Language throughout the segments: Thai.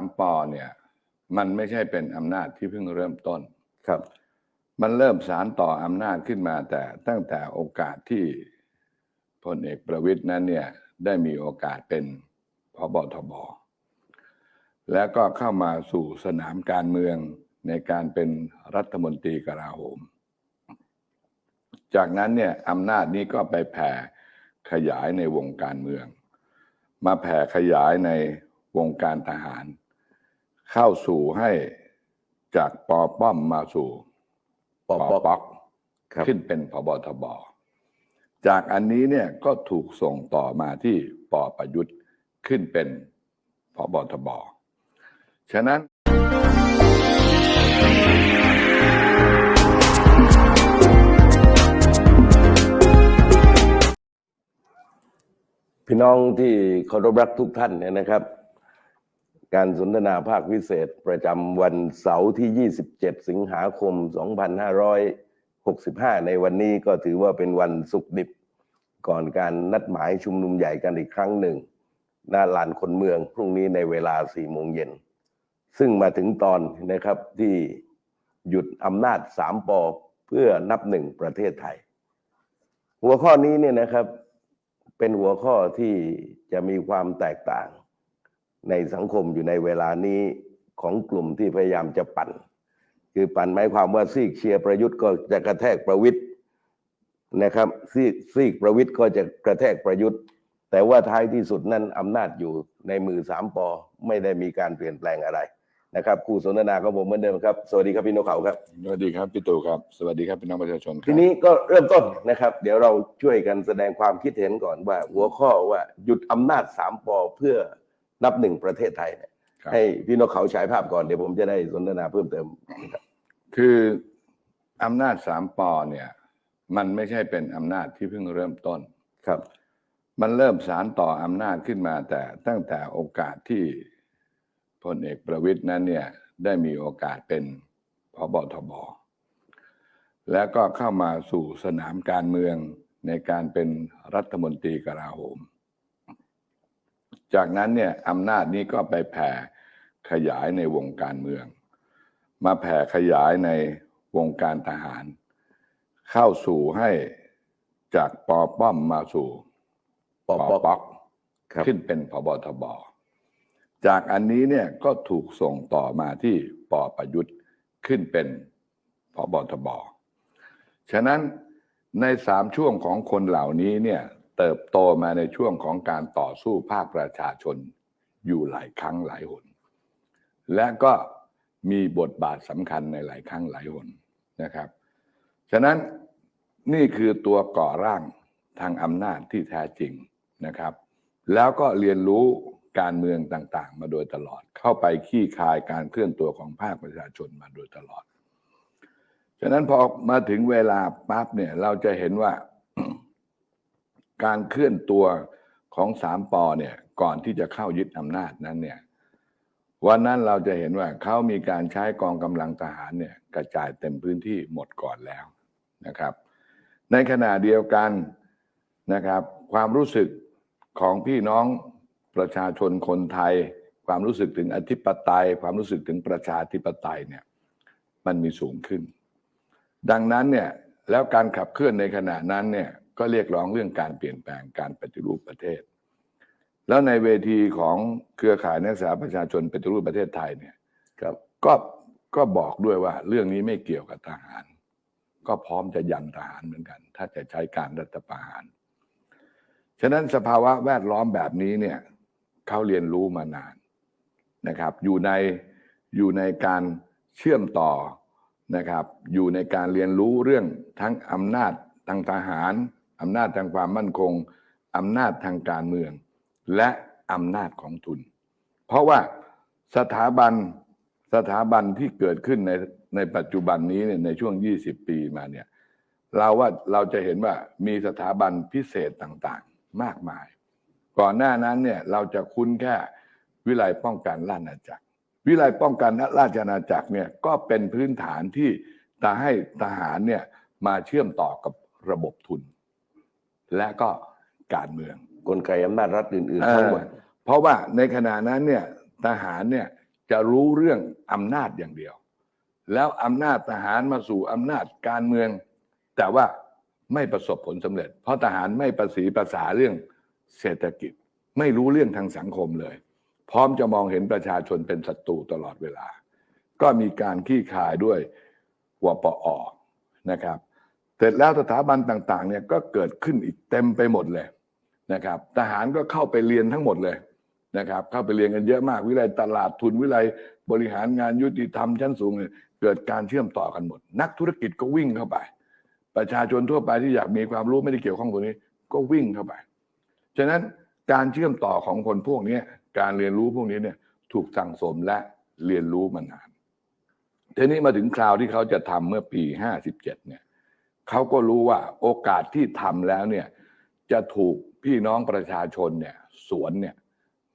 ามปอเนี่ย มันไม่ใช่เป็นอำนาจที่เพิ่งเริ่มต้นครับ มันเริ่มสารต่ออำนาจขึ้นมาแต่ตั้งแต่โอกาสที่พลเอกประวิตยนั้นเนี่ยได้มีโอกาสเป็นพบทบแล้วก็เข้ามาสู่สนามการเมืองในการเป็นรัฐมนตรีกลาโหม จากนั้นเนี่ยอำนาจนี้ก็ไปแผ่ขยายในวงการเมือง มาแผ่ขยายในวงการทหาร เข้าสู่ให้จากปอป้อมมาสู่ปปออป๊อกป๊อกครับขึ้นเป็นพบทบ จากอันนี้เนี่ยก็ถูกส่งต่อมาที่ปอประยุทธ์ขึ้นเป็นพบทบ ฉะนั้นพี่น้องที่เคารพรักทุกท่านเนี่ยนะครับ การสนทนาภาคพิเศษประจำวันเสาร์ที่ 27 สิงหาคม 2565 ในวันนี้ก็ถือว่าเป็นวันสุกดิบ ก่อนการนัดหมายชุมนุมใหญ่กันอีกครั้งหนึ่งหน้าลานคนเมืองพรุ่งนี้ในเวลา 4 โมงเย็น ซึ่งมาถึงตอนนะครับที่หยุดอำนาจสามปอเพื่อนับหนึ่งประเทศไทย หัวข้อนี้เนี่ยนะครับเป็นหัวข้อที่จะมีความแตกต่าง ในสังคมอยู่ในเวลานี้ของกลุ่มที่พยายามจะปั่น คือปั่นหมายความว่าซีกเชียร์ประยุทธ์ก็จะกระแทกประวิทย์นะครับซีกซีกประวิทย์ก็จะกระแทกประยุทธ์ แต่ว่าท้ายที่สุดนั้นอำนาจอยู่ในมือสามปอไม่ได้มีการเปลี่ยนแปลงอะไรนะครับคู่สนทนาของผมเหมือนเดิมครับ สวัสดีครับพี่นกเขาครับ สวัสดีครับพี่ตู่ครับ สวัสดีครับพี่น้องประชาชนครับทีนี้ก็เริ่มต้นนะครับ เดี๋ยวเราช่วยกันแสดงความคิดเห็นก่อนว่า หัวข้อว่าหยุดอำนาจสามปอเพื่อ นับหนึ่งประเทศไทยเนี่ยครับให้พี่นกเขาฉายภาพก่อนเดี๋ยวผมจะได้สนทนาเพิ่มเติม คืออำนาจสามปอเนี่ย มันไม่ใช่เป็นอำนาจที่เพิ่งเริ่มต้นครับ มันเริ่มสารต่ออำนาจขึ้นมา แต่ตั้งแต่โอกาสที่พลเอกประวิตยนั้นเนี่ย ได้มีโอกาสเป็นพบทบแล้วก็เข้ามาสู่สนามการเมืองในการเป็นรัฐมนตรีกลาโหม จากนั้นเนี่ยอำนาจนี้ก็ไปแผ่ขยายในวงการเมือง มาแผ่ขยายในวงการทหาร เข้าสู่ให้จากปอป้อมมาสู่ปอปป๊ออกป๊อกครับขึ้นเป็นพบทบจากอันนี้เนี่ยก็ถูกส่งต่อมาที่ปอประยุทธ์ขึ้นเป็นพบทบฉะนั้นในสามช่วงของคนเหล่านี้เนี่ย เติบโตมาในช่วงของการต่อสู้ภาคประชาชนอยู่หลายครั้งหลายหน และก็มีบทบาทสำคัญในหลายครั้งหลายหนนะครับ ฉะนั้นนี่คือตัวก่อร่างทางอำนาจที่แท้จริงนะครับ แล้วก็เรียนรู้การเมืองต่างๆ มาโดยตลอด เข้าไปขี้คายการเคลื่อนตัวของภาคประชาชนมาโดยตลอด ฉะนั้นพอมาถึงเวลาปั๊บเนี่ยเราจะเห็นว่า การเคลื่อนตัวของสามปอเนี่ยก่อนที่จะเข้ายึดอำนาจนั้นเนี่ยวันนั้นเราจะเห็นว่าเขามีการใช้กองกำลังทหารเนี่ยกระจายเต็มพื้นที่หมดก่อนแล้วนะครับ ในขณะเดียวกันนะครับ ความรู้สึกของพี่น้องประชาชนคนไทย ความรู้สึกถึงอธิปไตย ความรู้สึกถึงประชาธิปไตยเนี่ยมันมีสูงขึ้น ดังนั้นเนี่ยแล้วการขับเคลื่อนในขณะนั้นเนี่ย ก็เรียกร้องเรื่องการเปลี่ยนแปลงการปฏิรูปประเทศ แล้วในเวทีของเครือข่ายนักศึกษาประชาชนปฏิรูปประเทศไทยเนี่ยครับก็ก็บอกด้วยว่าเรื่องนี้ไม่เกี่ยวกับทหาร ก็พร้อมจะยันทหารเหมือนกัน ถ้าจะใช้การรัฐประหาร ฉะนั้นสภาวะแวดล้อมแบบนี้เนี่ยเขาเรียนรู้มานานนะครับ อยู่ในอยู่ในการเชื่อมต่อนะครับ อยู่ในการเรียนรู้เรื่องทั้งอำนาจทางทหาร อำนาจทางความมั่นคงอำนาจทางการเมือง และอำนาจของทุน เพราะว่าสถาบันสถาบันที่เกิดขึ้นในในปัจจุบันนี้เนี่ยในช่วง 20 ปีมาเนี่ยเราว่าเราจะเห็นว่ามีสถาบันพิเศษต่างๆ มากมาย ก่อนหน้านั้นเนี่ยเราจะคุ้นแค่วิไลป้องกันราชอาณาจักร วิไลป้องกันราชอาณาจักรเนี่ยก็เป็นพื้นฐานที่จะให้ทหารเนี่ยมาเชื่อมต่อกับระบบทุน และก็การเมือง กลไกอำนาจรัฐอื่นๆทั้งหมดเออเพราะว่าในขณะนั้นเนี่ยทหารเนี่ยจะรู้เรื่องอำนาจอย่างเดียว แล้วอำนาจทหารมาสู่อำนาจการเมือง แต่ว่าไม่ประสบผลสำเร็จ เพราะทหารไม่ประสีภาษาเรื่องเศรษฐกิจ ไม่รู้เรื่องทางสังคมเลย พร้อมจะมองเห็นประชาชนเป็นศัตรูตลอดเวลา ก็มีการขี้ขายด้วยวปอนะครับ เสร็จแล้วสถาบันต่างๆเนี่ยก็เกิดขึ้นอีกเต็มไปหมดเลยนะครับ ทหารก็เข้าไปเรียนทั้งหมดเลยนะครับ เข้าไปเรียนกันเยอะมาก วิไลตลาดทุนวิไลบริหารงานยุติธรรมชั้นสูงเนี่ยเกิดการเชื่อมต่อกันหมด นักธุรกิจก็วิ่งเข้าไป ประชาชนทั่วไปที่อยากมีความรู้ไม่ได้เกี่ยวข้องตรงนี้ ก็วิ่งเข้าไป ฉะนั้นการเชื่อมต่อของคนพวกนี้การเรียนรู้พวกนี้เนี่ยถูกสั่งสมและเรียนรู้มานานทีนี้มาถึงคราวที่เขาจะทำเมื่อปี 57 เนี่ย เขาก็รู้ว่าโอกาสที่ทำแล้วเนี่ยจะถูกพี่น้องประชาชนเนี่ยสวนเนี่ย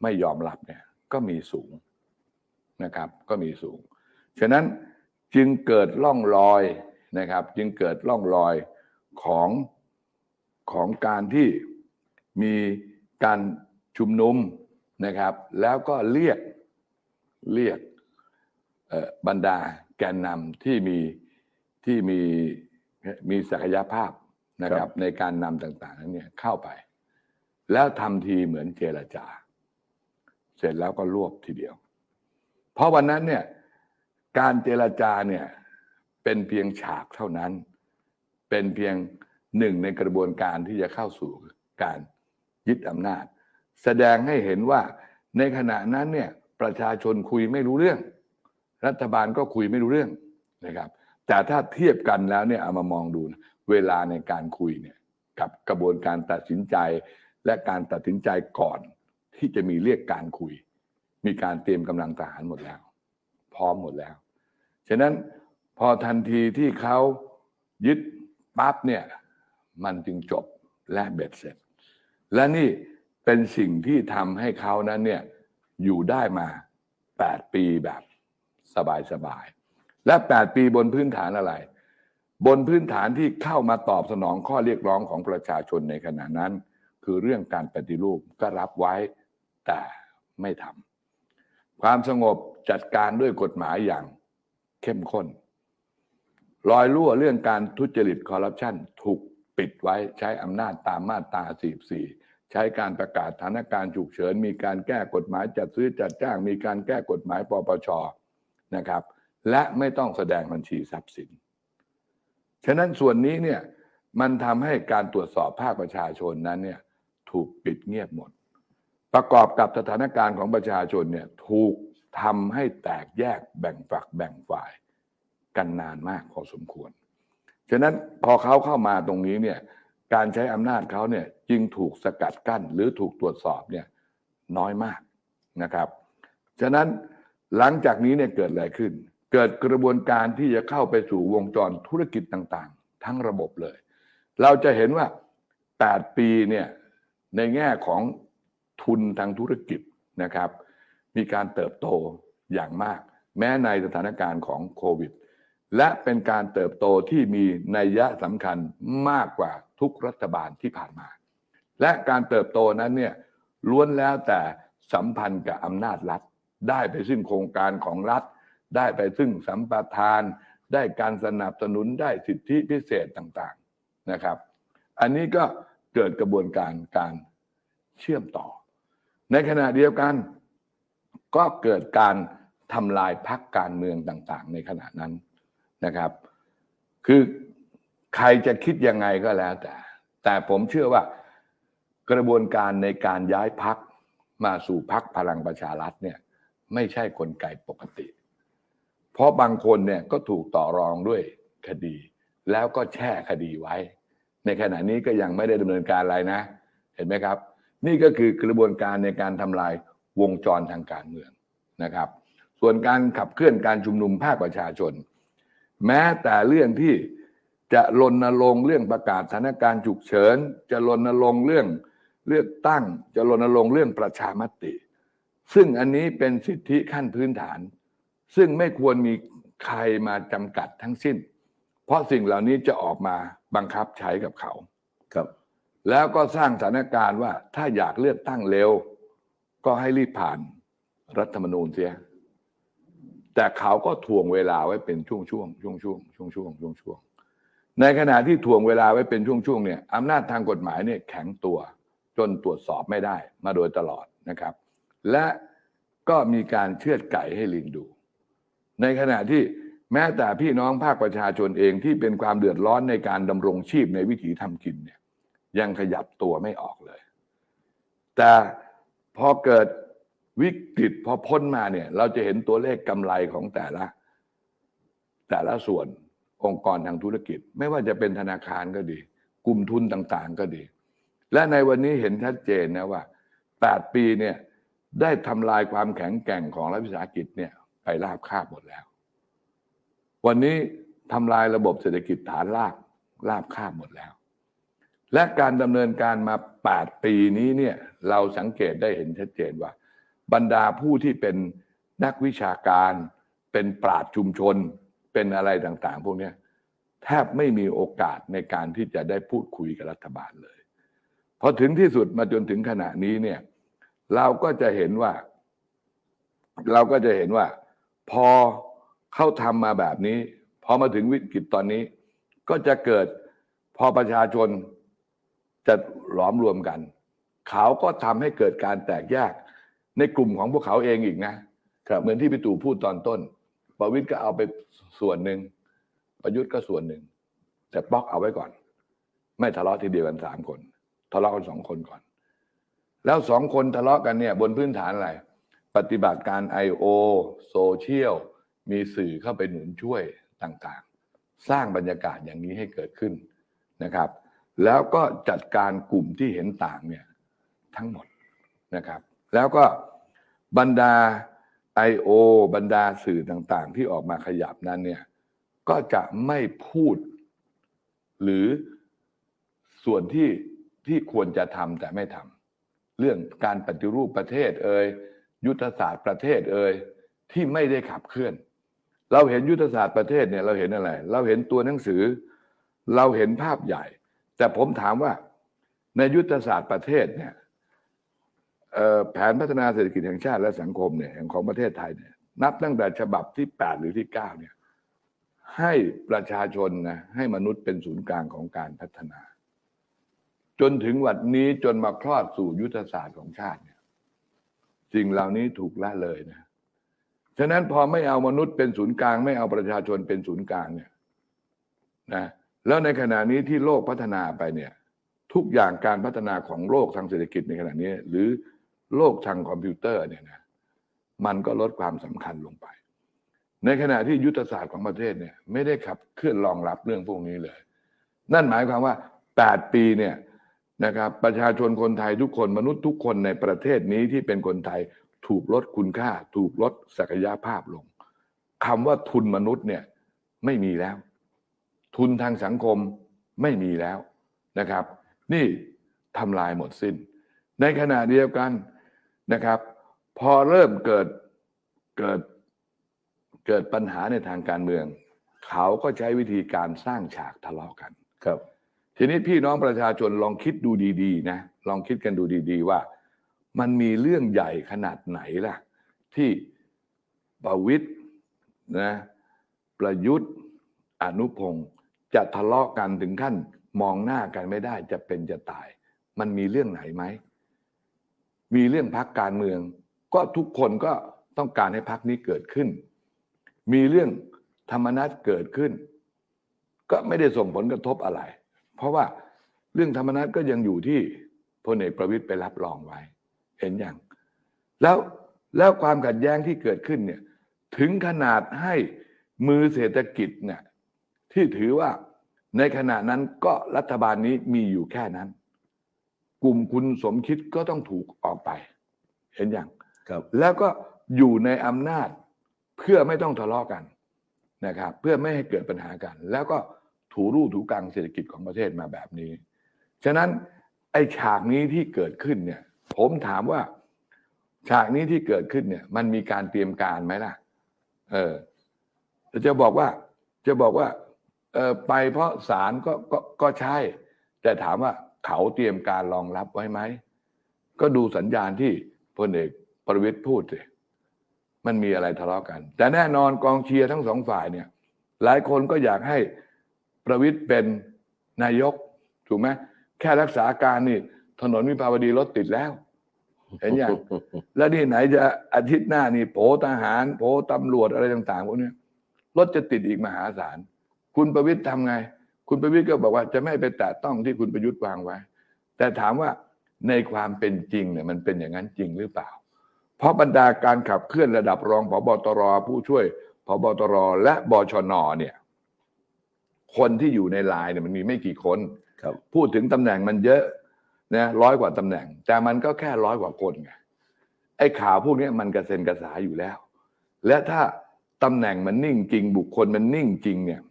ไม่ยอมรับเนี่ยก็มีสูงนะครับ ก็มีสูง ฉะนั้นจึงเกิดล่องรอยนะครับ จึงเกิดล่องรอยของของการที่มีการชุมนุมนะครับ แล้วก็เรียกเรียกบรรดาแกนนำที่มีที่มี มีศักยภาพนะคครัรับบในการนำต่าง ๆ นั้นเนี่ยเข้าไป แล้วทำทีเหมือนเจรจา เสร็จแล้วก็รวบทีเดียว เพราะวันนั้นเนี่ยการเจรจาเนี่ยเป็นเพียงฉากเท่านั้น เป็นเพียงหนึ่งในกระบวนการที่จะเข้าสู่การยึดอำนาจ แสดงให้เห็นว่าในขณะนั้นเนี่ยประชาชนคุยไม่รู้เรื่อง รัฐบาลก็คุยไม่รู้เรื่องนะครับ แต่ถ้าเทียบกันแล้วเนี่ยเอามามองดูนะเวลาในการคุยเนี่ยกับกระบวนการตัดสินใจและการตัดสินใจก่อนที่จะมีเรียกการคุย มีการเตรียมกำลังทหารหมดแล้ว พร้อมหมดแล้ว ฉะนั้นพอทันทีที่เขายึดปั๊บเนี่ยมันจึงจบและเบ็ดเสร็จ และนี่เป็นสิ่งที่ทำให้เขานั้นเนี่ยอยู่ได้มา 8 ปีแบบสบายๆ และ 8 ปีบนพื้นฐานอะไร บนพื้นฐานที่เข้ามาตอบสนองข้อเรียกร้องของประชาชนในขณะนั้น คือเรื่องการปฏิรูปก็รับไว้แต่ไม่ทำความสงบจัดการด้วยกฎหมายอย่างเข้มข้น รอยรั่วเรื่องการทุจริตคอร์รัปชันถูกปิดไว้ใช้อำนาจตามมาตรา 44 ใช้การประกาศสถานการณ์ฉุกเฉิน มีการแก้กฎหมายจัดซื้อจัดจ้าง มีการแก้กฎหมายปปชนะครับ และไม่ต้องแสดงบัญชีทรัพย์สิน ฉะนั้นส่วนนี้เนี่ยมันทำให้การตรวจสอบภาคประชาชนนั้นเนี่ยถูกปิดเงียบหมด ประกอบกับสถานการณ์ของประชาชนเนี่ยถูกทำให้แตกแยกแบ่งฝักแบ่งฝ่ายกันนานมากพอสมควร ฉะนั้นพอเขาเข้ามาตรงนี้เนี่ยการใช้อำนาจเขาเนี่ยจึงถูกสกัดกั้นหรือถูกตรวจสอบเนี่ยน้อยมากนะครับ ฉะนั้นหลังจากนี้เนี่ยเกิดอะไรขึ้น เกิดกระบวนการที่จะเข้าไปสู่วงจรธุรกิจต่างๆ ทั้งระบบเลย เราจะเห็นว่า 8 ปีเนี่ยในแง่ของทุนทางธุรกิจนะครับ มีการเติบโตอย่างมาก แม้ในสถานการณ์ของโควิด และเป็นการเติบโตที่มีนัยยะสำคัญมากกว่าทุกรัฐบาลที่ผ่านมา และการเติบโตนั้นเนี่ยล้วนแล้วแต่สัมพันธ์กับอำนาจรัฐ ได้ไปซึ่งโครงการของรัฐ ได้ไปซึ่งสัมปทาน ได้การสนับสนุนได้สิทธิพิเศษต่างๆนะครับ อันนี้ก็เกิดกระบวนการการเชื่อมต่อ ในขณะเดียวกัน ก็เกิดการทำลายพักการเมืองต่างๆ ในขณะนั้นนะครับ คือใครจะคิดยังไงก็แล้วแต่ แต่ผมเชื่อว่ากระบวนการในการย้ายพักมาสู่พักพลังประชารัฐเนี่ยไม่ใช่กลไกปกติ เพราะบางคนเนี่ยก็ถูกต่อรองด้วยคดี แล้วก็แช่คดีไว้ ในขณะนี้ก็ยังไม่ได้ดำเนินการอะไรนะ เห็นไหมครับ นี่ก็คือกระบวนการในการทำลายวงจรทางการเมืองนะครับ ส่วนการขับเคลื่อนการชุมนุมภาคประชาชน แม้แต่เรื่องที่จะรณรงค์เรื่องประกาศสถานการณ์ฉุกเฉิน จะรณรงค์เรื่องเลือกตั้ง จะรณรงค์เรื่องประชามติ ซึ่งอันนี้เป็นสิทธิขั้นพื้นฐาน ซึ่งไม่ควรมีใครมาจำกัดทั้งสิ้น เพราะสิ่งเหล่านี้จะออกมาบังคับใช้กับเขาครับ แล้วก็สร้างสถานการณ์ว่าถ้าอยากเลือกตั้งเร็ว ก็ให้รีบผ่านรัฐธรรมนูญเสีย แต่เขาก็ทวงเวลาไว้เป็นช่วงช่วงช่วงช่วงช่วงๆช่วงช่วงในขณะที่ทวงเวลาไว้เป็นช่วงช่วงเนี่ยอำนาจทางกฎหมายเนี่ยแข็งตัวจนตรวจสอบไม่ได้มาโดยตลอดนะครับ และก็มีการเชือดไก่ให้ลิงดู ในขณะที่แม้แต่พี่น้องภาคประชาชนเองที่เป็นความเดือดร้อนในการดำรงชีพในวิถีทำกินเนี่ยยังขยับตัวไม่ออกเลย แต่พอเกิดวิกฤตพอพ้นมาเนี่ยเราจะเห็นตัวเลขกำไรของแต่ละ แต่ละส่วนองค์กรทางธุรกิจ ไม่ว่าจะเป็นธนาคารก็ดี กลุ่มทุนต่างๆก็ดี และในวันนี้เห็นชัดเจนนะว่า 8 ปีเนี่ยได้ทำลายความแข็งแกร่งของรัฐวิสาหกิจเนี่ย ไปราบคาบหมดแล้ว วันนี้ทำลายระบบเศรษฐกิจฐานรากราบคาบหมดแล้ว และการดำเนินการมา 8 ปีนี้เนี่ยเราสังเกตได้เห็นชัดเจนว่า บรรดาผู้ที่เป็นนักวิชาการ เป็นปราชุมชน เป็นอะไรต่างๆ พวกนี้แทบไม่มีโอกาสในการที่จะได้พูดคุยกับรัฐบาลเลยพอถึงที่สุดมาจนถึงขณะนี้เนี่ย เราก็จะเห็นว่า เราก็จะเห็นว่า พอเขาทำมาแบบนี้ พอมาถึงวิกฤตตอนนี้ ก็จะเกิดพอประชาชนจะหลอมรวมกัน เขาก็ทำให้เกิดการแตกแยกในกลุ่มของพวกเขาเองอีกนะครับเหมือนที่พี่ตู่พูดตอนต้น ประวิตยก็เอาไปส่วนหนึ่ง ประยุทธ์ก็ส่วนหนึ่ง แต่ป๊อกเอาไว้ก่อน ไม่ทะเลาะทีเดียวกันสามคน ทะเลาะกันสองคนก่อน แล้วสองคนทะเลาะกันเนี่ย บนพื้นฐานอะไร ปฏิบัติการ I.O. โซเชียลมีสื่อเข้าไปหนุนช่วยต่างๆ สร้างบรรยากาศอย่างนี้ให้เกิดขึ้นนะครับ แล้วก็จัดการกลุ่มที่เห็นต่างเนี่ยทั้งหมดนะครับ แล้วก็บรรดา I.O. บรรดาสื่อต่างๆ ที่ออกมาขยับนั้นเนี่ยก็จะไม่พูด หรือส่วนที่ที่ควรจะทำแต่ไม่ทำเรื่องการปฏิรูปประเทศเอ่ย ยุทธศาสตร์ประเทศเอ่ยที่ไม่ได้ขับเคลื่อน เราเห็นยุทธศาสตร์ประเทศเนี่ยเราเห็นอะไร เราเห็นตัวหนังสือ เราเห็นภาพใหญ่ แต่ผมถามว่าในยุทธศาสตร์ประเทศเนี่ยแผนพัฒนาเศรษฐกิจแห่งชาติและสังคมเนี่ยของประเทศไทยเนี่ยนับตั้งแต่ฉบับที่ 8 หรือที่9เนี่ยให้ประชาชนนะให้มนุษย์เป็นศูนย์กลางของการพัฒนา จนถึงวันนี้จนมาคลอดสู่ยุทธศาสตร์ของชาติเนี่ย สิ่งเหล่านี้ถูกละเลยนะฉะนั้นพอไม่เอามนุษย์เป็นศูนย์กลาง ไม่เอาประชาชนเป็นศูนย์กลางเนี่ยนะแล้วในขณะนี้ที่โลกพัฒนาไปเนี่ย ทุกอย่างการพัฒนาของโลกทางเศรษฐกิจในขณะนี้ หรือโลกทางคอมพิวเตอร์เนี่ยนะมันก็ลดความสำคัญลงไป ในขณะที่ยุทธศาสตร์ของประเทศเนี่ย ไม่ได้ขับเคลื่อนรองรับเรื่องพวกนี้เลย นั่นหมายความว่า 8 ปีเนี่ย นะครับประชาชนคนไทยทุกคนมนุษย์ทุกคนในประเทศนี้ที่เป็นคนไทยถูกลดคุณค่า ถูกลดศักยภาพลงคำว่าทุนมนุษย์เนี่ยไม่มีแล้ว ทุนทางสังคมไม่มีแล้วนะครับ นี่ทำลายหมดสิ้น ในขณะเดียวกันนะครับ พอเริ่มเกิดเกิดเกิดปัญหาในทางการเมือง เขาก็ใช้วิธีการสร้างฉากทะเลาะกันครับ ทีนี้พี่น้องประชาชนลองคิดดูดีๆนะลองคิดกันดูดีๆว่า มันมีเรื่องใหญ่ขนาดไหนล่ะ ที่ประวิตย์นะประยุทธ์อนุพงศ์จะทะเลาะกันถึงขั้นมองหน้ากันไม่ได้จะเป็นจะตาย มันมีเรื่องไหนไหม มีเรื่องพักการเมือง ก็ทุกคนก็ต้องการให้พักนี้เกิดขึ้น มีเรื่องธรรมนัตเกิดขึ้น ก็ไม่ได้ส่งผลกระทบอะไร เพราะว่าเรื่องธรรมนัตก็ยังอยู่ที่พลเอกประวิตยไปรับรองไว้ เห็นอย่าง แล้วแล้วความขัดแย้งที่เกิดขึ้นเนี่ยถึงขนาดให้มือเศรษฐกิจเนี่ยที่ถือว่าในขณะนั้นก็รัฐบาลนี้มีอยู่แค่นั้น กลุ่มคุณสมคิดก็ต้องถูกออกไป เห็นอย่างครับ แล้วก็อยู่ในอำนาจเพื่อไม่ต้องทะเลาะกันนะครับ เพื่อไม่ให้เกิดปัญหากัน แล้วก็ ถูรูถูกังเศรษฐกิจของประเทศมาแบบนี้ ฉะนั้นไอ้ฉากนี้ที่เกิดขึ้นเนี่ย ผมถามว่า ฉากนี้ที่เกิดขึ้นเนี่ย มันมีการเตรียมการไหมล่ะ เออ จะบอกว่า จะบอกว่า เออไปเพราะศาลก็ก็ก็ใช่ แต่ถามว่าเขาเตรียมการรองรับไว้ไหม ก็ดูสัญญาณที่พลเอกประวิตยพูดสิมันมีอะไรทะเลาะกัน แต่แน่นอนกองเชียร์ทั้งสองฝ่ายเนี่ย หลายคนก็อยากให้ ประวิตยเป็นนายกถูกไหมแค่รักษาการนี่ ถนนวิภาวดีรถติดแล้ว เห็นอย่างแล้วนี่ไหนจะอาทิตย์หน้านี่โผทหาร โผตำรวจอะไรต่างๆพวกเนี้ยรถจะติดอีกมหาศาล คุณประวิตยทำไง คุณประวิตยก็บอกว่าจะไม่ไปแตะต้องที่คุณประยุทธ์วางไว้ แต่ถามว่าในความเป็นจริงเนี่ยมันเป็นอย่างนั้นจริงหรือเปล่า เพราะบรรดาการขับเคลื่อนระดับรองผบตรผู้ช่วยผบตรและบชนเนี่ย คนที่อยู่ในไลน์เนี่ยมันมีไม่กี่คนครับ พูดถึงตำแหน่งมันเยอะนะร้อยกว่าตำแหน่ง แต่มันก็แค่ร้อยกว่าคนไงไอ้ข่าวพวกนี้มันกระเซ็นกระสายอยู่แล้ว และถ้าตำแหน่งมันนิ่งจริง บุคคลมันนิ่งจริงเนี่ย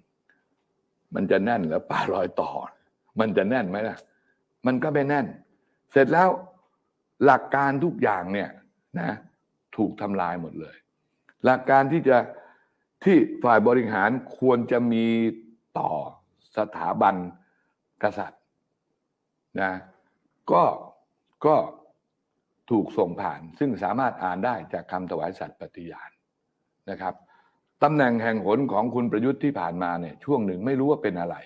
มันจะแน่นแล้วป่ารอยต่อ มันจะแน่นไหมล่ะ มันก็ไม่แน่น เสร็จแล้วหลักการทุกอย่างเนี่ยนะ ถูกทำลายหมดเลย หลักการที่จะที่ฝ่ายบริหารควรจะมี ต่อสถาบันกษัตริย์นะก็ก็ถูกส่งผ่านซึ่งสามารถอ่านได้จากคำถวายสัตย์ปฏิญาณนะครับตำแหน่งแห่งหนของคุณประยุทธ์ที่ผ่านมาเนี่ยช่วงหนึ่งไม่รู้ว่าเป็นอะไร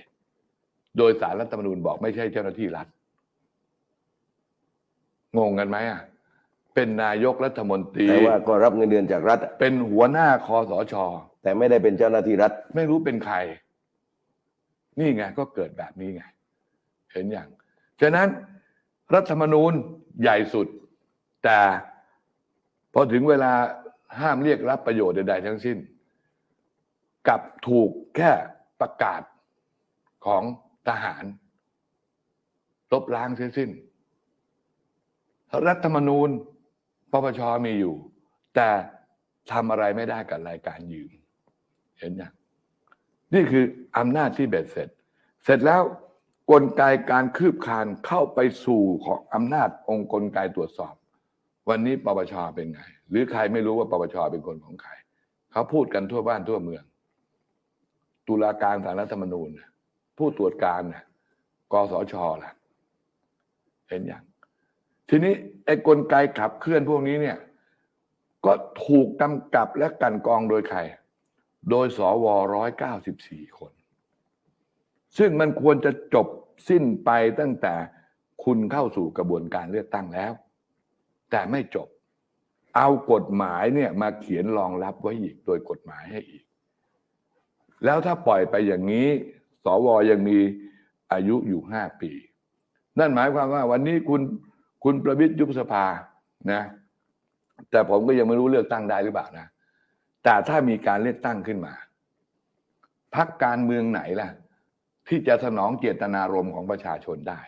โดยสารรัฐธรรมนูญบอกไม่ใช่เจ้าหน้าที่รัฐงงกันไหมอะเป็นนายกรัฐมนตรีแต่ว่าก็รับเงินเดือนจากรัฐ เป็นหัวหน้าคอสช แต่ไม่ได้เป็นเจ้าหน้าที่รัฐ ไม่รู้เป็นใคร นี่ไงก็เกิดแบบนี้ไง เห็นอย่าง ฉะนั้นรัฐธรรมนูญใหญ่สุด แต่พอถึงเวลาห้ามเรียกรับประโยชน์ใดๆทั้งสิ้น กับถูกแค่ประกาศของทหารลบล้างเสียสิ้น รัฐธรรมนูญปปชมีอยู่ แต่ทำอะไรไม่ได้กับรายการยืม เห็นยังนี่คืออำนาจที่เบ็ดเสร็จ เสร็จแล้วกลไกการคืบคลานเข้าไปสู่ของอำนาจองค์กลไกตรวจสอบ วันนี้ปปชเป็นไง หรือใครไม่รู้ว่าปปชเป็นคนของใครเขาพูดกันทั่วบ้านทั่วเมือง ตุลาการสารรัฐธรรมนูญ ผู้ตรวจการน่ะกสชล่ะ เห็นอยังทีนี้ไอ้กลไกขับเคลื่อนพวกนี้เนี่ย ก็ถูกกำกับและกันกองโดยใคร โดยสวร้อยเก้าสิบสี่คน ซึ่งมันควรจะจบสิ้นไปตั้งแต่คุณเข้าสู่กระบวนการเลือกตั้งแล้ว แต่ไม่จบ เอากฎหมายเนี่ยมาเขียนรองรับไว้อีกโดยกฎหมายให้อีก แล้วถ้าปล่อยไปอย่างนี้ สวยังมีอายุอยู่ห้าปี นั่นหมายความว่าวันนี้คุณคุณประวิทย์ยุบสภานะ แต่ผมก็ยังไม่รู้เลือกตั้งได้หรือเปล่านะ แต่ถ้ามีการเลือกตั้งขึ้นมาพักการเมืองไหนล่ะ ที่จะสนองเจตนารมณ์ของประชาชนได้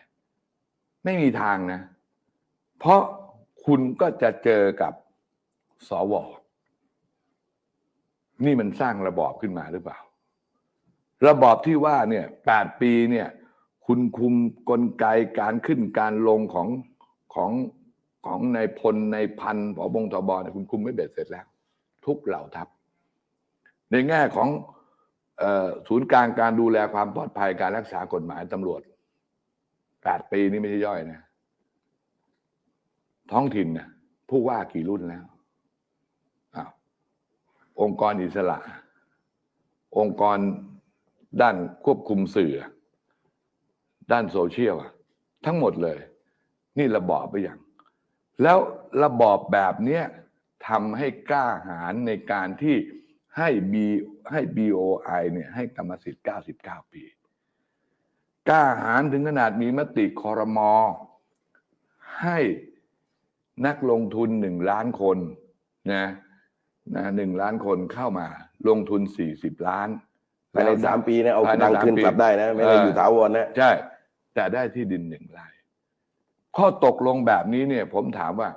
ไม่มีทางนะ เพราะคุณก็จะเจอกับสวนี่มันสร้างระบอบขึ้นมาหรือเปล่า ระบอบที่ว่าเนี่ยแปดปีเนี่ย คุณคุมกลไกการขึ้นการลงของของของในายพลในายพันผอบงทบเนี่ยคุณคุมไม่เบ็ดเสร็จแล้ว ทุกเหล่าทัพ ในแง่ของ ศูนย์กลางการดูแลความปลอดภัยการรักษากฎหมายตำรวจแปดปีนี่ไม่ใช่ย่อยนะ ท้องถิ่นนะผู้ว่ากี่รุ่นแล้วอองค์กรอิสระ องค์กรด้านควบคุมสื่อ ด้านโซเชียลทั้งหมดเลย นี่ระบอบไปอย่าง แล้วระบอบแบบนี้ทำให้กล้าหาญในการที่ ให้บีให้ BOI เนี่ยให้กรรมสิทธิ์ 99 ปี กล้าหาญถึงขนาดมีมติคอรมอ ให้นักลงทุนหนึ่งล้านคนนะนะหนึ่งล้านคนเข้ามา ลงทุน40ล้านภายในสามปีนะเอาภยในตังค์สามคืนปีกลับได้นะ ไม่ได้อยู่ถาวรนะใช่ แต่ได้ที่ดินหนึ่งไร่ข้อตกลงแบบนี้เนี่ย ผมถามว่า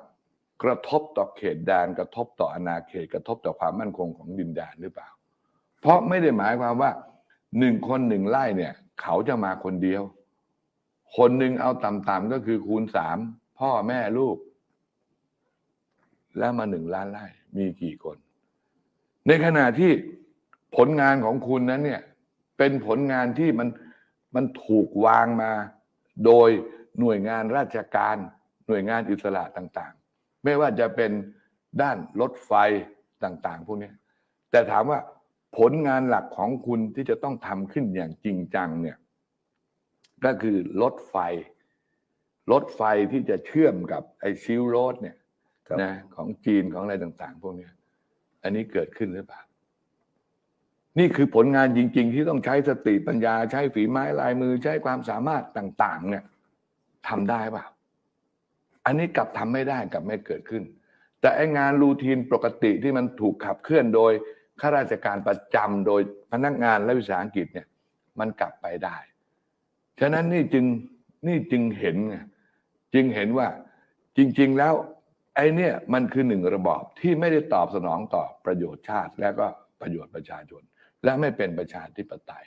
กระทบต่อเขตแดนกระทบต่ออาณาเขตกระทบต่อความมั่นคงของดินแดนหรือเปล่า เพราะไม่ได้หมายความว่าหนึ่งคนหนึ่งไร่เนี่ย เขาจะมาคนเดียว คนหนึ่งเอาต่ำๆก็คือคูณสามพ่อแม่ลูก แล้วมาหนึ่งล้านไร่มีกี่คน ในขณะที่ผลงานของคุณนั้นเนี่ย เป็นผลงานที่มันมันถูกวางมา โดยหน่วยงานราชการ หน่วยงานอิสระต่าง ไม่ว่าจะเป็นด้านรถไฟต่างๆ พวกเนี้ยแต่ถามว่าผลงานหลักของคุณที่จะต้องทำขึ้นอย่างจริงจังเนี่ยก็คือรถไฟรถไฟที่จะเชื่อมกับไอซิลโรดเนี่ยครับนะของจีนของอะไรต่างๆ พวกเนี้ยอันนี้เกิดขึ้นหรือเปล่า นี่คือผลงานจริง ๆ ที่ต้องใช้สติปัญญา ใช้ฝีไม้ลายมือใช้ความสามารถต่าง ๆ เนี่ยทำได้เปล่า อันนี้กลับทำไม่ได้กลับไม่เกิดขึ้น แต่ไองานรูทีนปกติที่มันถูกขับเคลื่อนโดยข้าราชการประจำโดยพนักงานและวิสาหกิจเนี่ยมันกลับไปได้ ฉะนั้นนี่จึงนี่จึงเห็นจึงเห็นว่าจริง ๆ แล้วไอเนี่ยมันคือหนึ่งระบอบที่ไม่ได้ตอบสนองต่อประโยชน์ชาติ และก็ประโยชน์ประชาชน และไม่เป็นประชาธิปไตย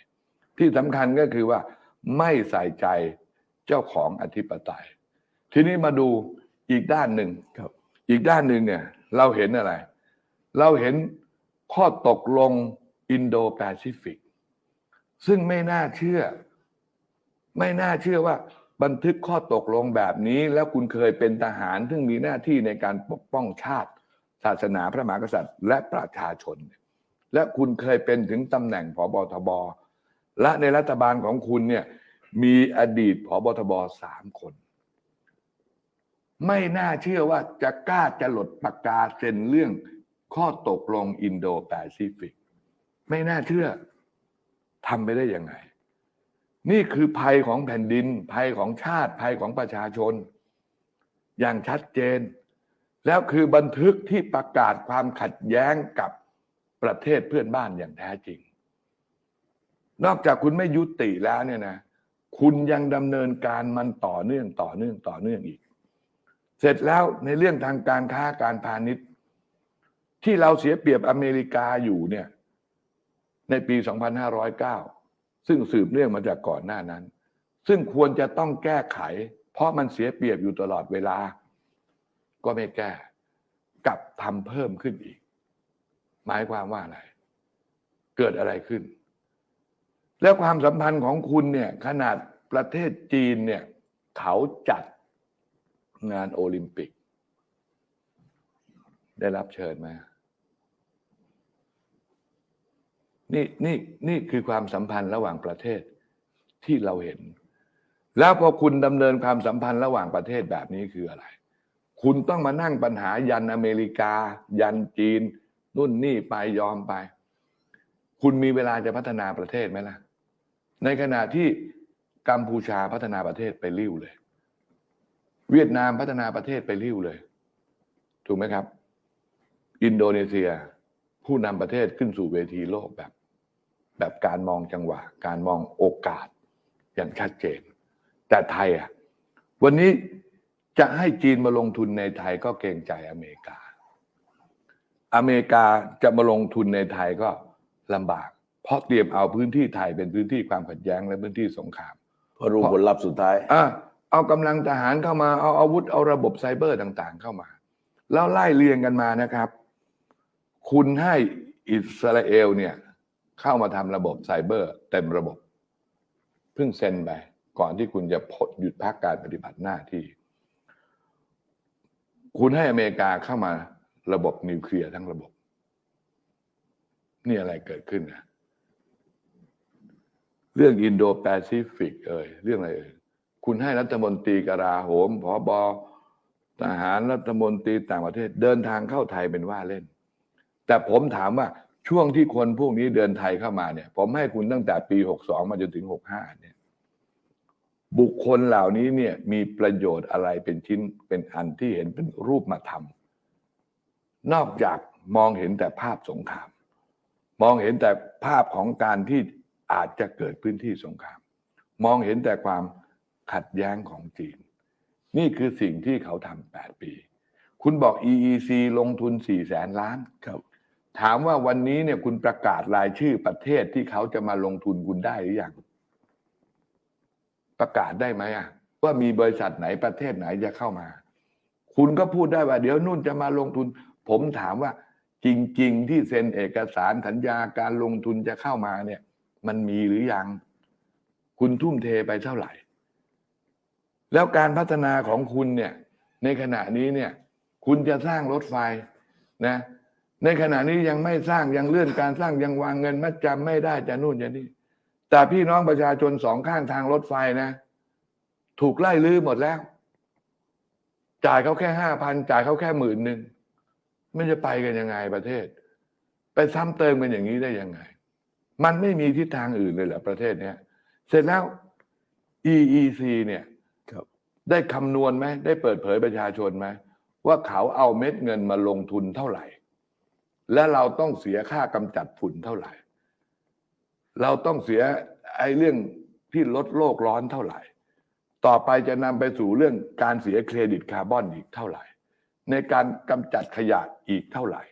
ที่สำคัญก็คือว่าไม่ใส่ใจเจ้าของอธิปไตย ทีนี้มาดูอีกด้านหนึ่งครับ อีกด้านหนึ่งเนี่ย เราเห็นอะไร เราเห็นข้อตกลงอินโดแปซิฟิก ซึ่งไม่น่าเชื่อ ไม่น่าเชื่อว่า บันทึกข้อตกลงแบบนี้ แล้วคุณเคยเป็นทหาร ซึ่งมีหน้าที่ในการปกป้องชาติ ศาสนาพระมหากษัตริย์ และประชาชน และคุณเคยเป็นถึงตำแหน่งผบทบ และในรัฐบาลของคุณเนี่ยมีอดีตผบทบสามคน ไม่น่าเชื่อว่าจะกล้าจะหลดปากกาเซ็นเรื่องข้อตกลงอินโดแปซิฟิก ไม่น่าเชื่อทำไปได้ยังไง นี่คือภัยของแผ่นดิน ภัยของชาติ ภัยของประชาชน อย่างชัดเจน แล้วคือบันทึกที่ประกาศความขัดแย้งกับประเทศเพื่อนบ้านอย่างแท้จริง นอกจากคุณไม่ยุติแล้วเนี่ยนะ คุณยังดำเนินการมันต่อเนื่องต่อเนื่องต่อเนื่องอีก เสร็จแล้วในเรื่องทางการค้าการพาณิชย์ ที่เราเสียเปรียบอเมริกาอยู่เนี่ยในปี 2509 ซึ่งสืบเนื่องมาจากก่อนหน้านั้น ซึ่งควรจะต้องแก้ไข เพราะมันเสียเปรียบอยู่ตลอดเวลา ก็ไม่แก้กลับทำเพิ่มขึ้นอีก หมายความว่าอะไร เกิดอะไรขึ้น แล้วความสัมพันธ์ของคุณเนี่ยขนาดประเทศจีนเนี่ยเขาจัด งานโอลิมปิก ได้รับเชิญไหมนี่นี่นี่คือความสัมพันธ์ระหว่างประเทศที่เราเห็น แล้วพอคุณดำเนินความสัมพันธ์ระหว่างประเทศแบบนี้คืออะไร คุณต้องมานั่งปัญหายันอเมริกา ยันจีน นู่นนี่ไปยอมไป คุณมีเวลาจะพัฒนาประเทศไหมล่ะ ในขณะที่กัมพูชาพัฒนาประเทศไปริ้วเลย เวียดนามพัฒนาประเทศไปริ้วเลย ถูกไหมครับ อินโดนีเซียผู้นำประเทศขึ้นสู่เวทีโลกแบบ แบบการมองจังหวะ การมองโอกาสอย่างชัดเจน แต่ไทยอะวันนี้จะให้จีนมาลงทุนในไทยก็เกรงใจอเมริกา อเมริกาจะมาลงทุนในไทยก็ลำบาก เพราะเตรียมเอาพื้นที่ไทยเป็นพื้นที่ความขัดแย้งและพื้นที่สงคราม พอรู้ผลลัพธ์สุดท้ายอะ เอากำลังทหารเข้ามาเอาอาวุธเอาระบบไซเบอร์ต่างๆ เข้ามา แล้วไล่เรียงกันมานะครับ คุณให้อิสราเอลเนี่ยเข้ามาทำระบบไซเบอร์ เต็มระบบ เพิ่งเซ็นไป ก่อนที่คุณจะพดหยุดพักการปฏิบัติหน้าที่ คุณให้อเมริกาเข้ามาระบบนิวเคลียร์ทั้งระบบ นี่อะไรเกิดขึ้นนะเรื่องอินโดแปซิฟิกเอ่ยเรื่องอะไรเอ่ย คุณให้รัฐมนตรีกราโหมผอบอทหารรัฐมนตรีต่างประเทศ เดินทางเข้าไทยเป็นว่าเล่น แต่ผมถามว่าช่วงที่คนพวกนี้เดินไทยเข้ามาเนี่ย ผมให้คุณตั้งแต่ปี 62 มาจนถึง 65 เนี่ย บุคคลเหล่านี้เนี่ยมีประโยชน์อะไรเป็นชิ้นเป็นอันที่เห็นเป็นรูปมาทำนอกจากมองเห็นแต่ภาพสงคราม มองเห็นแต่ภาพของการที่อาจจะเกิดพื้นที่สงคราม มองเห็นแต่ความ ขัดแย้งของจีน นี่คือสิ่งที่เขาทำ8ปี คุณบอก EEC ลงทุน4แสนล้านครับ ถามว่าวันนี้เนี่ยคุณประกาศรายชื่อประเทศที่เขาจะมาลงทุนคุณได้หรือยังประกาศได้ไหมอะว่ามีบริษัทไหนประเทศไหนจะเข้ามา คุณก็พูดได้ว่า เดี๋ยวนู่นจะมาลงทุน ผมถามว่าจริง ๆ ที่เซ็นเอกสารสัญญาการลงทุนจะเข้ามาเนี่ย มันมีหรือยัง คุณทุ่มเทไปเท่าไหร่ แล้วการพัฒนาของคุณเนี่ยในขณะนี้เนี่ยคุณจะสร้างรถไฟนะในขณะนี้ยังไม่สร้างยังเลื่อนการสร้างยังวางเงินมัดจำไม่ได้จะนู่นจะนี่แต่พี่น้องประชาชนสองข้างทางรถไฟนะ ถูกไล่ลื้อหมดแล้ว จ่ายเขาแค่ห้าพันจ่ายเขาแค่หมื่นหนึ่งไม่จะไปกันยังไงประเทศ ไปซ้ำเติมกันอย่างนี้ได้ยังไง มันไม่มีทิศทางอื่นเลยเหรอประเทศเนี้ยเสร็จแล้ว EEC เนี่ย ได้คำนวณไหมได้เปิดเผยประชาชนไหมว่าเขาเอาเม็ดเงินมาลงทุนเท่าไหร่ และเราต้องเสียค่ากำจัดฝุ่นเท่าไหร่ เราต้องเสียไอ้เรื่องที่ลดโลกร้อนเท่าไหร่ ต่อไปจะนำไปสู่เรื่องการเสียเครดิตคาร์บอนอีกเท่าไหร่ ในการกำจัดขยะอีกเท่าไหร่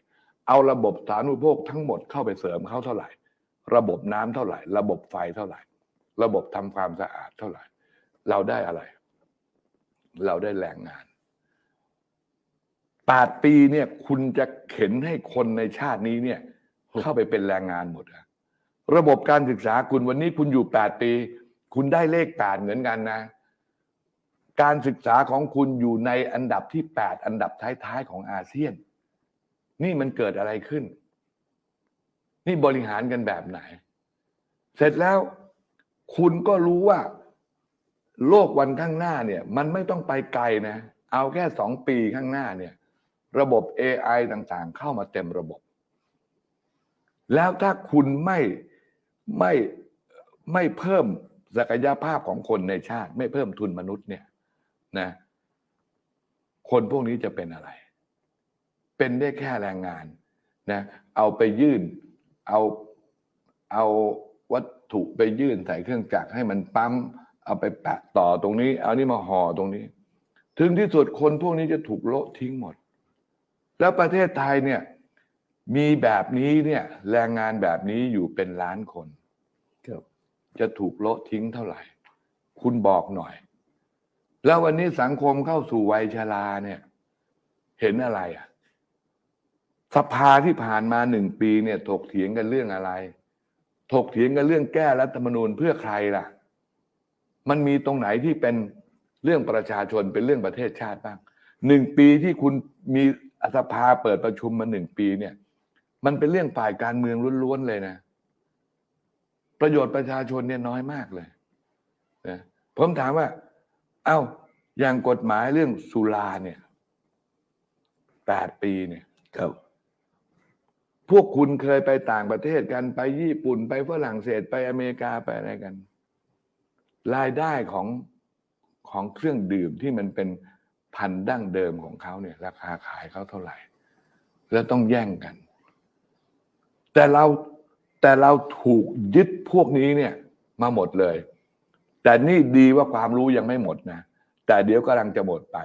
เอาระบบสาธารณูปโภคทั้งหมดเข้าไปเสริมเขาเท่าไหร่ ระบบน้ำเท่าไหร่ ระบบไฟเท่าไหร่ ระบบทำความสะอาดเท่าไหร่ เราได้อะไร เราได้แรงงานแปดปีเนี่ยคุณจะเข็นให้คนในชาตินี้เนี่ย เข้าไปเป็นแรงงานหมดอะระบบการศึกษาคุณวันนี้คุณอยู่แปดปี คุณได้เลขแปดเหมือนกันนะ การศึกษาของคุณอยู่ในอันดับที่แปดอันดับท้ายๆของอาเซียน นี่มันเกิดอะไรขึ้น นี่บริหารกันแบบไหน เสร็จแล้ว คุณก็รู้ว่า โลกวันข้างหน้าเนี่ย มันไม่ต้องไปไกลนะ เอาแค่สองปีข้างหน้าเนี่ย ระบบ AI ต่างๆ เข้ามาเต็มระบบ แล้วถ้าคุณไม่ไม่ไม่เพิ่มศักยภาพของคนในชาติ ไม่เพิ่มทุนมนุษย์เนี่ยนะ คนพวกนี้จะเป็นอะไร เป็นได้แค่แรงงานนะเอาไปยื่นเอาเอาวัตถุไปยื่นใส่เครื่องจักรให้มันปั๊ม เอาไปแปะต่อตรงนี้ เอานี่มาห่อตรงนี้ ถึงที่สุดคนพวกนี้จะถูกโละทิ้งหมด แล้วประเทศไทยเนี่ยมีแบบนี้เนี่ยแรงงานแบบนี้อยู่เป็นล้านคนครับจะถูกโละทิ้งเท่าไหร่ คุณบอกหน่อย แล้ววันนี้สังคมเข้าสู่วัยชราเนี่ย เห็นอะไรอะสภาที่ผ่านมาหนึ่งปีเนี่ย ถกเถียงกันเรื่องอะไร ถกเถียงกันเรื่องแก้รัฐธรรมนูญเพื่อใครล่ะ มันมีตรงไหนที่เป็นเรื่องประชาชนเป็นเรื่องประเทศชาติบ้างหนึ่งปีที่คุณมีสภาเปิดประชุมมาหนึ่งปีเนี่ย มันเป็นเรื่องฝ่ายการเมืองล้วนๆเลยนะ ประโยชน์ประชาชนเนี่ยน้อยมากเลยนะผมถามว่า เอ้าอย่างกฎหมายเรื่องสุราเนี่ยแปดปีเนี่ยครับ พวกคุณเคยไปต่างประเทศกันไปญี่ปุ่นไปฝรั่งเศสไปอเมริกาไปอะไรกัน รายได้ของของเครื่องดื่มที่มันเป็นพันดั้งเดิมของเขาเนี่ย ราคาขายเขาเท่าไหร่ แล้วต้องแย่งกัน แต่เราแต่เราถูกยึดพวกนี้เนี่ย มาหมดเลย แต่นี่ดีว่าความรู้ยังไม่หมดนะ แต่เดี๋ยวกำลังจะหมดไป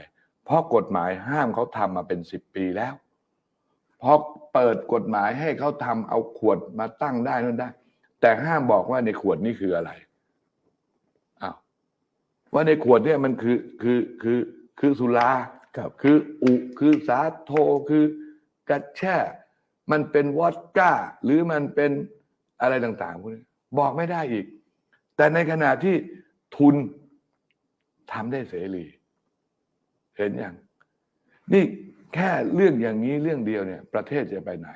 เพราะกฎหมายห้ามเขาทำมาเป็นสิบปีแล้วพอเปิดกฎหมายให้เขาทำเอาขวดมาตั้งได้นั่นได้ แต่ห้ามบอกว่าในขวดนี่คืออะไร ว่าในขวดเนี่ยมันคือคือคือคือสุราครับคืออุคือสาโทคือกัดแช่ มันเป็นวอดก้า หรือมันเป็นอะไรต่างๆพวกนี้บอกไม่ได้อีก แต่ในขณะที่ทุนทำได้เสรี เห็นอย่าง นี่แค่เรื่องอย่างนี้เรื่องเดียวเนี่ย ประเทศจะไปไหน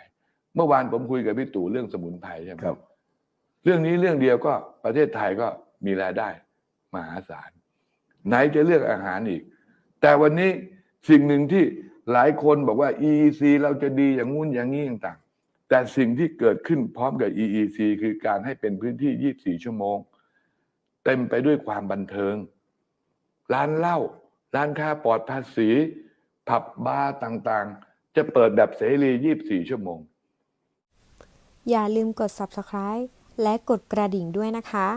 เมื่อวานผมคุยกับพี่ตู่เรื่องสมุนไพรใช่ไหมครับ เรื่องนี้เรื่องเดียวก็ประเทศไทยก็มีรายได้ มหาศาล ไหนจะเลือกอาหารอีก แต่วันนี้สิ่งหนึ่งที่หลายคนบอกว่า EEC เราจะดีอย่างงู้นอย่างนี้ต่างๆ แต่สิ่งที่เกิดขึ้นพร้อมกับ EEC คือการให้เป็นพื้นที่ 24 ชั่วโมง เต็มไปด้วยความบันเทิง ร้านเหล้าร้านค้าปลอดภาษี ผับบาร์ต่างๆ จะเปิดแบบเสรี 24 ชั่วโมง อย่าลืมกด subscribe และกดกระดิ่งด้วยนะคะ